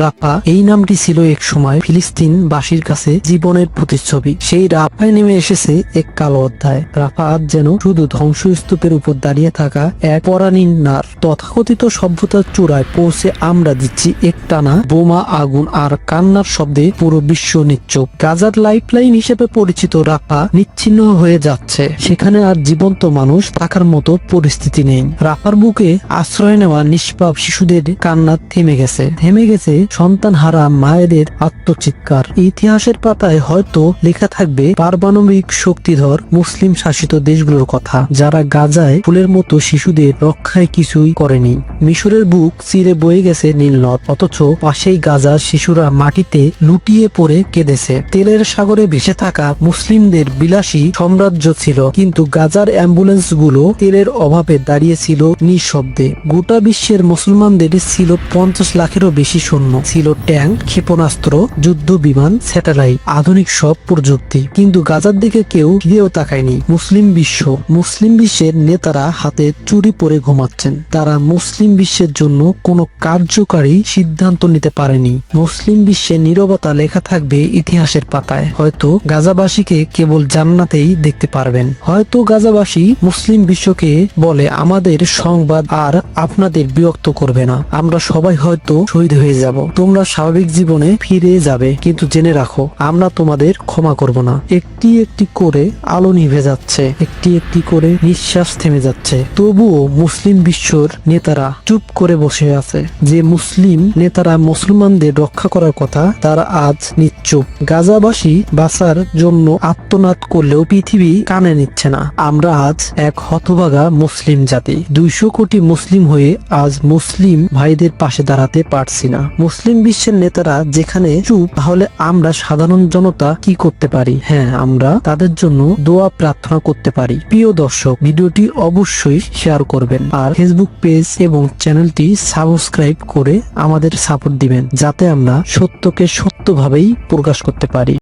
রাফা, এই নামটি ছিল এক সময় ফিলিস্তিন বাসীর কাছে জীবনের প্রতিচ্ছবি। সেই রাফায় নেমে এসেছে এক কালো অধ্যায়। রাফা আজ যেন শুধু ধ্বংসস্তূপের উপর দাঁড়িয়ে থাকা এক পরাণীর নার। তথাকথিত সভ্যতার চূড়ায় পৌঁছে আমরা দিচ্ছি একটানা বোমা, আগুন আর কান্নার শব্দে পুরো বিশ্ব নিশ্চুপ গাজার লাইফলাইন হিসেবে পরিচিত রাফা নিচ্ছিন্ন হয়ে যাচ্ছে। সেখানে আর জীবন্ত মানুষ থাকার মতো পরিস্থিতি নেই। রাফার বুকে আশ্রয় নেওয়া নিষ্পাপ শিশুদের কান্না থেমে গেছে। থেমে গেছে সন্তান হারা মায়েদের আত্মচিৎকার। ইতিহাসের পাতায় হয়তো লেখা থাকবে পারমাণবিক শক্তিধর মুসলিম শাসিত দেশগুলোর কথা, যারা গাজায় ফুলের মতো শিশুদের রক্ষায় কিছুই করেনি। মিশরের বুক চিরে বয়ে গেছে নীলনদ অথচ পাশেই গাজার শিশুরা মাটিতে লুটিয়ে পড়ে কেঁদেছে। তেলের সাগরে ভেসে থাকা মুসলিমদের বিলাসী সাম্রাজ্য ছিল, কিন্তু গাজার অ্যাম্বুলেন্সগুলো তেলের অভাবে দাঁড়িয়েছিল নিঃশব্দে। গোটা বিশ্বের মুসলমানদের ছিল পঞ্চাশ লাখেরও বেশি সৈন্য। ছিল ট্যাঙ্ক, ক্ষেপণাস্ত্র, যুদ্ধ বিমান, স্যাটেলাইট, আধুনিক সব প্রযুক্তি। কিন্তু গাজার দিকে কেউ ফিরেও তাকায়নি। মুসলিম বিশ্ব, মুসলিম বিশ্বের নেতারা হাতে চুরি পরে ঘুমাচ্ছেন। তারা মুসলিম বিশ্বের জন্য কোনো কার্যকারী সিদ্ধান্ত নিতে পারেনি। মুসলিম বিশ্বের নীরবতা লেখা থাকবে ইতিহাসের পাতায়। হয়তো গাজাবাসীকে কেবল জান্নাতেই দেখতে পারবেন। হয়তো গাজাবাসী মুসলিম বিশ্বকে বলে, আমাদের সংবাদ আর আপনাদের বিরক্ত করবে না। আমরা সবাই হয়তো শহীদ হয়ে যাব। তোমরা স্বাভাবিক জীবনে ফিরে যাবে, কিন্তু জেনে রাখো, আমরা তোমাদের ক্ষমা করব না। একটি একটি করে আলো নিভে যাচ্ছে, একটি একটি করে নিঃশ্বাস থেমে যাচ্ছে। তবুও মুসলিম বিশ্বর নেতারা চুপ করে বসে আছে। যে মুসলিম নেতারা মুসলমানদের রক্ষা করার কথা, তারা আজ নিশ্চুপ গাজাবাসী বাঁচার জন্য আত্মনাদ করলেও পৃথিবী কানে নিচ্ছে না। আমরা আজ এক হতভাগা মুসলিম জাতি। দুইশো কোটি মুসলিম হয়ে আজ মুসলিম ভাইদের পাশে দাঁড়াতে পারছি না। মুসলিম বিশ্বের নেতারা যেখানে চুপ, তাহলে আমরা সাধারণ জনতা কি করতে পারি? হ্যাঁ আমরা তাদের জন্য দোয়া প্রার্থনা করতে পারি। প্রিয় দর্শক, ভিডিওটি অবশ্যই শেয়ার করবেন আর ফেসবুক পেজ এবং চ্যানেলটি সাবস্ক্রাইব করে আমাদের সাপোর্ট দিবেন, যাতে আমরা সত্যকে সত্যভাবেই প্রকাশ করতে পারি।